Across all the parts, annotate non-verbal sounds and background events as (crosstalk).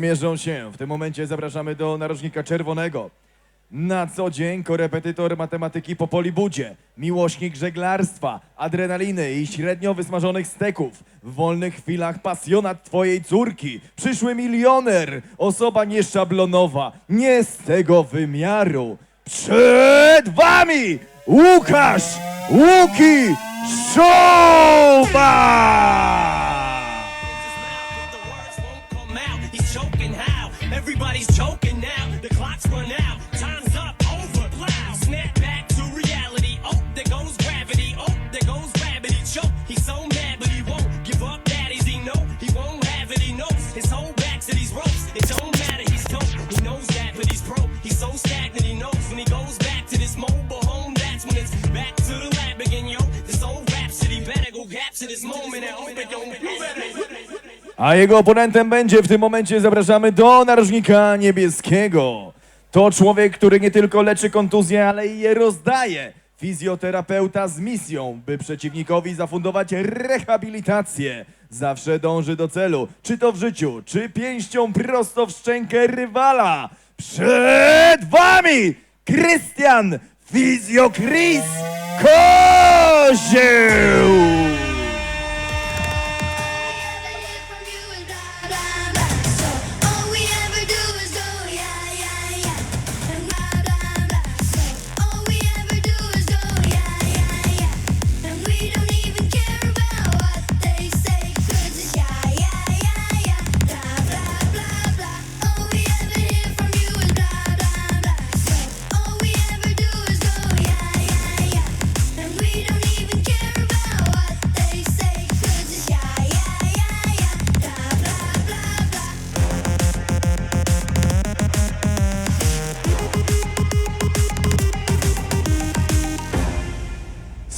Mierzą się. W tym momencie zapraszamy do narożnika czerwonego. Na co dzień korepetytor matematyki po Polibudzie, miłośnik żeglarstwa, adrenaliny i średnio wysmażonych steków. W wolnych chwilach pasjonat twojej córki, przyszły milioner, osoba nieszablonowa, nie z tego wymiaru. Przed wami Łukasz Łuki Szoba! A jego oponentem będzie w tym momencie zapraszamy do narożnika niebieskiego. To człowiek, który nie tylko leczy kontuzje, ale i je rozdaje. Fizjoterapeuta z misją, by przeciwnikowi zafundować rehabilitację. Zawsze dąży do celu, czy to w życiu, czy pięścią prosto w szczękę rywala. Przed wami Krystian Fizjo Chris Kozieł!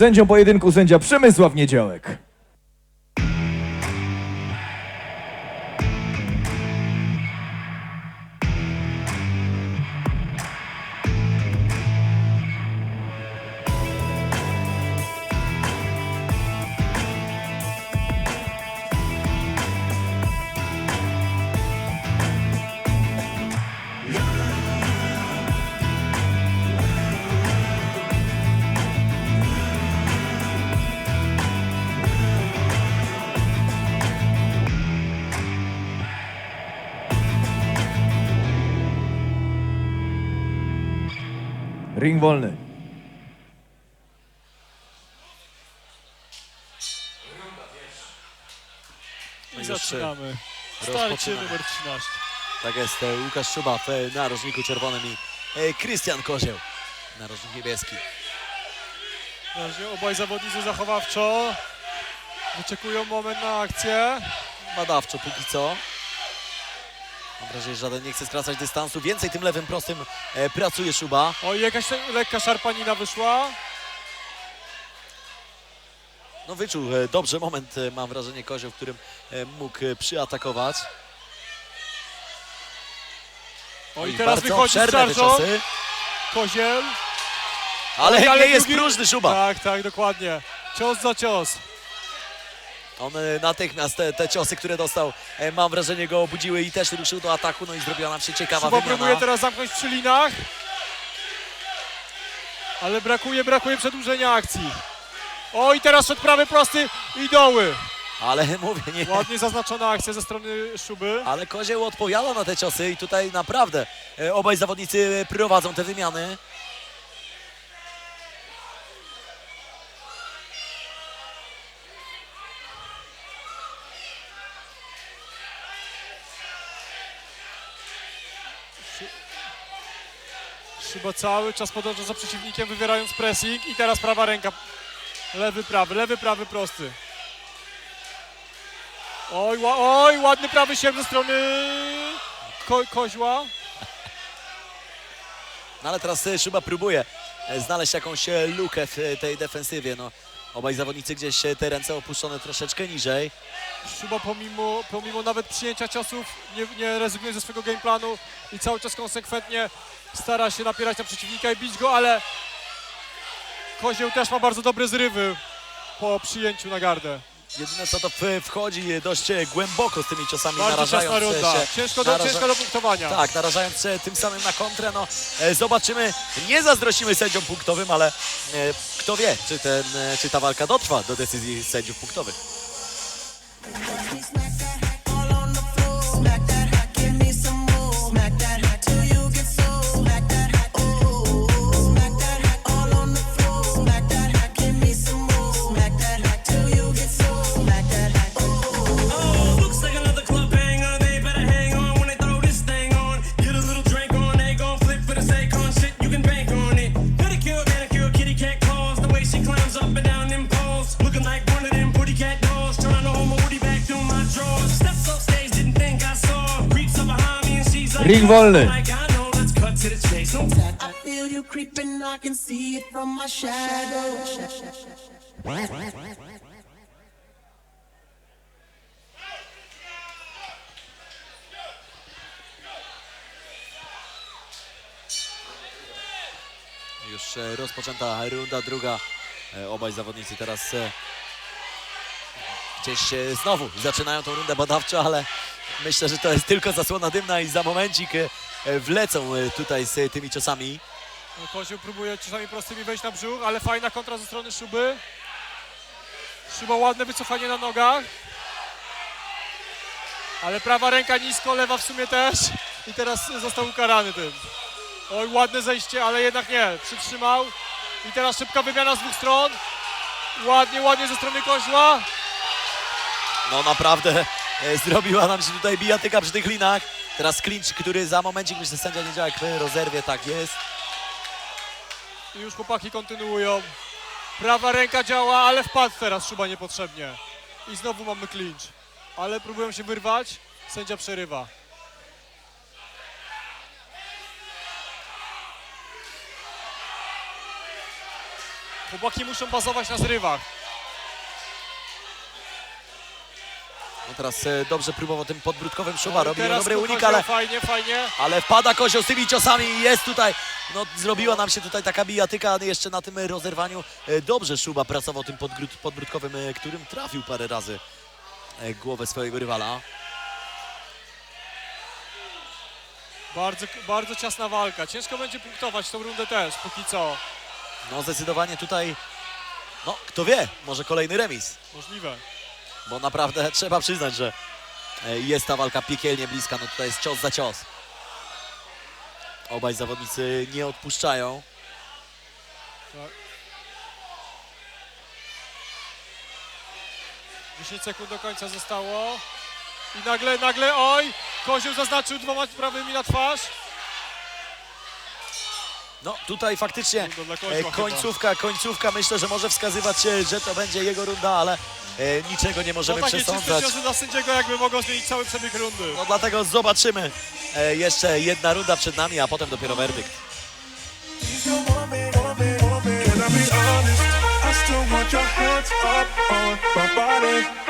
Sędzią pojedynku sędzia Przemysław Niedziałek. Ring wolny. I Już, zaczynamy. e, Starcie rozpoczynamy. numer 13. Tak jest, e, Łukasz Szuba w e, narożniku czerwonym i e, Krystian Kozieł, narożnik niebieski. Na razie obaj zawodnicy zachowawczo. Wyczekują moment na akcję. Badawczo póki co. Mam wrażenie, że żaden nie chce skracać dystansu. Więcej tym lewym prostym e, pracuje Szuba. O, jakaś te- lekka szarpanina wyszła. No wyczuł e, dobrze moment, e, mam wrażenie, Kozioł, w którym e, mógł e, przyatakować. O, i teraz bardzo wychodzi z obszerne te szarżą. czasy. Koziel. Ale, ale nie jest drugi- próżny Szuba. Tak, tak, dokładnie. Cios za cios. On e, natychmiast te, te ciosy, które dostał, e, mam wrażenie, go obudziły i też ruszył do ataku. No i zrobiła nam się ciekawa próbuje wymiana. teraz zamknąć przy linach. Ale brakuje, brakuje przedłużenia akcji. O, i teraz szedł prawy prosty i doły. Ale (laughs) mówię, nie, Ładnie zaznaczona akcja ze strony Szuby. Ale Kozieł odpowiada na te ciosy i tutaj naprawdę e, obaj zawodnicy prowadzą te wymiany. Szyba cały czas podąża za przeciwnikiem, wywierając pressing i teraz prawa ręka. Lewy, prawy, lewy, prawy, prosty. Oj, oj, ładny prawy sierp ze strony ko Koźła. No ale teraz e, Szyba próbuje e, znaleźć jakąś e, lukę w tej defensywie. No, obaj zawodnicy gdzieś e, te ręce opuszczone troszeczkę niżej. Szyba pomimo, pomimo nawet przyjęcia ciosów nie, nie rezygnuje ze swojego gameplanu i cały czas konsekwentnie stara się napierać na przeciwnika i bić go, ale Kozieł też ma bardzo dobre zrywy po przyjęciu na gardę. Jedyne co to wchodzi dość e, głęboko z tymi ciosami, Bardzo narażając runda. się. Ciężko do, naraża- ciężko do punktowania. Tak, narażając się tym samym na kontrę, no e, zobaczymy, nie zazdrościmy sędziom punktowym, ale e, kto wie, czy, ten, e, czy ta walka dotrwa do decyzji sędziów punktowych. My shadow. Już e, rozpoczęta runda druga. E, Obaj zawodnicy teraz e, gdzieś znowu zaczynają tą rundę badawczą, ale myślę, że to jest tylko zasłona dymna i za momencik e, wlecą e, tutaj z tymi ciosami. No, Kozioł próbuje czasami prostymi wejść na brzuch, ale fajna kontra ze strony Szuby. Szuba ładne wycofanie na nogach. Ale prawa ręka nisko, lewa w sumie też. I teraz został ukarany tym. Oj, ładne zejście, ale jednak nie. Przytrzymał. I teraz szybka wymiana z dwóch stron. Ładnie, ładnie ze strony Koźła. No naprawdę zrobiła nam się tutaj bijatyka przy tych linach. Teraz clinch, który za momencik myślę sędzia nie działa rozerwie, tak jest. I już chłopaki kontynuują. Prawa ręka działa, ale wpadł teraz Szuba niepotrzebnie. I znowu mamy clinch. Ale próbują się wyrwać. Sędzia przerywa. Chłopaki muszą bazować na zrywach. No teraz e, dobrze próbował tym podbródkowym szuba, No robił dobry unik, ale Fajnie, fajnie. Ale wpada kozioł z tymi ciosami i jest tutaj, no zrobiła nam się tutaj taka bijatyka jeszcze na tym rozerwaniu. E, Dobrze Szuba pracował tym podgród, podbródkowym, e, którym trafił parę razy głowę swojego rywala. Bardzo, bardzo ciasna walka. Ciężko będzie punktować tą rundę też, póki co. No zdecydowanie tutaj, no kto wie, może kolejny remis, Możliwe. Bo naprawdę (laughs) trzeba przyznać, że e, jest ta walka piekielnie bliska, no tutaj jest cios za cios. Obaj zawodnicy nie odpuszczają. 10 sekund do końca zostało. I nagle, nagle, oj! Kozioł zaznaczył dwoma prawymi na twarz. No tutaj faktycznie e, końcówka, końcówka myślę, że może wskazywać, e, że to będzie jego runda, ale e, niczego nie No możemy takie czyste przesądzać. ciosy dla sędziego jakby mogą zmienić cały przebieg rundy. No dlatego zobaczymy. E, jeszcze jedna runda przed nami, a potem dopiero werdykt. Can I be honest? I still want your hands up on my body.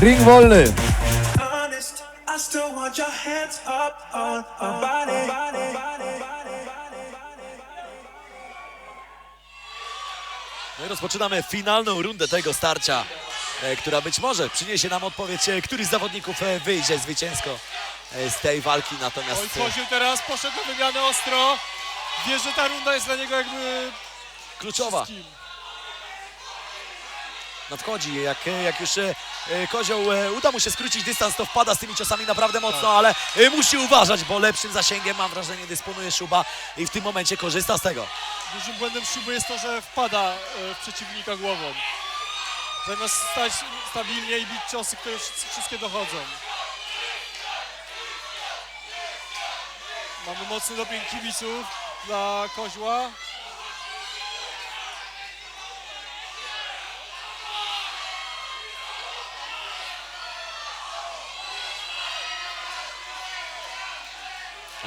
My body. No i rozpoczynamy finalną rundę tego starcia, e, która być może przyniesie nam odpowiedź, e, który z zawodników e, wyjdzie zwycięsko z tej walki. Natomiast Oj, Kozioł teraz poszedł na wymianę ostro. Wie, że ta runda jest dla niego jakby kluczowa kim. nadchodzi. Jak, jak już e, Kozioł e, uda mu się skrócić dystans, to wpada z tymi ciosami naprawdę mocno, ale e, musi uważać, bo lepszym zasięgiem mam wrażenie dysponuje Szuba i w tym momencie korzysta z tego. Dużym błędem Szuby jest to, że wpada w przeciwnika głową. Zamiast stać stabilnie i bić ciosy, które wszy- wszystkie dochodzą. Mamy mocny doping kibiców dla Kozła.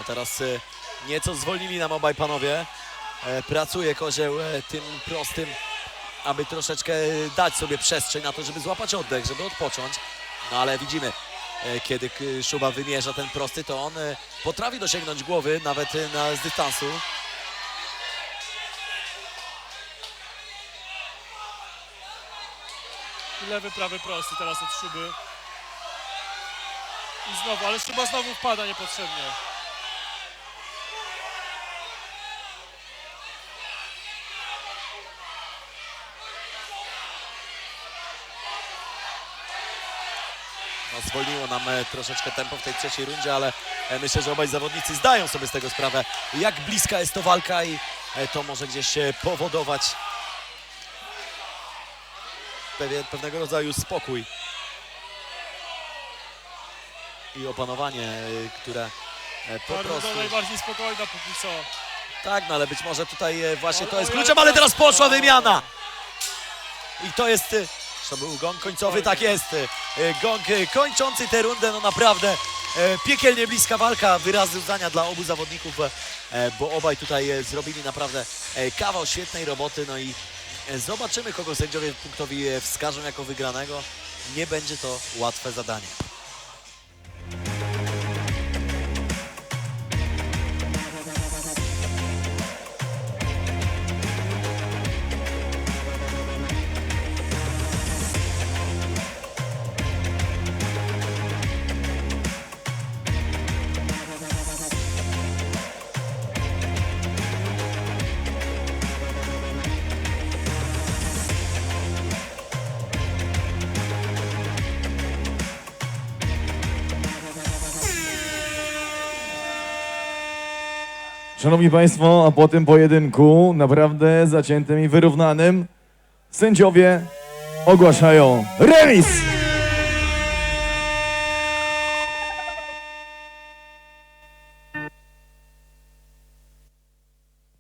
No teraz e, nieco zwolnili nam obaj panowie. E, Pracuje Kozieł e, tym prostym, aby troszeczkę dać sobie przestrzeń na to, żeby złapać oddech, żeby odpocząć. No ale widzimy, kiedy Szuba wymierza ten prosty, to on potrafi dosięgnąć głowy nawet na, z dystansu. Lewy, prawy prosty teraz od szuby. I znowu, ale szuba znowu wpada niepotrzebnie. Zwolniło nam e, troszeczkę tempo w tej trzeciej rundzie, ale e, myślę, że obaj zawodnicy zdają sobie z tego sprawę, jak bliska jest to walka i e, to może gdzieś powodować pewien, pewnego rodzaju spokój i opanowanie, które po Ta prostu... najbardziej spokojna póki co. Tak, no ale być może tutaj właśnie to jest kluczem, ale teraz poszła wymiana. I to jest, to był gong końcowy, tak jest. e, Gong kończący tę rundę, no naprawdę e, piekielnie bliska walka, wyrazy uznania dla obu zawodników, e, bo obaj tutaj zrobili naprawdę kawał świetnej roboty, no i zobaczymy, kogo sędziowie punktowi wskażą jako wygranego. Nie będzie to łatwe zadanie. Szanowni Państwo, a po tym pojedynku, naprawdę zaciętym i wyrównanym, sędziowie ogłaszają remis!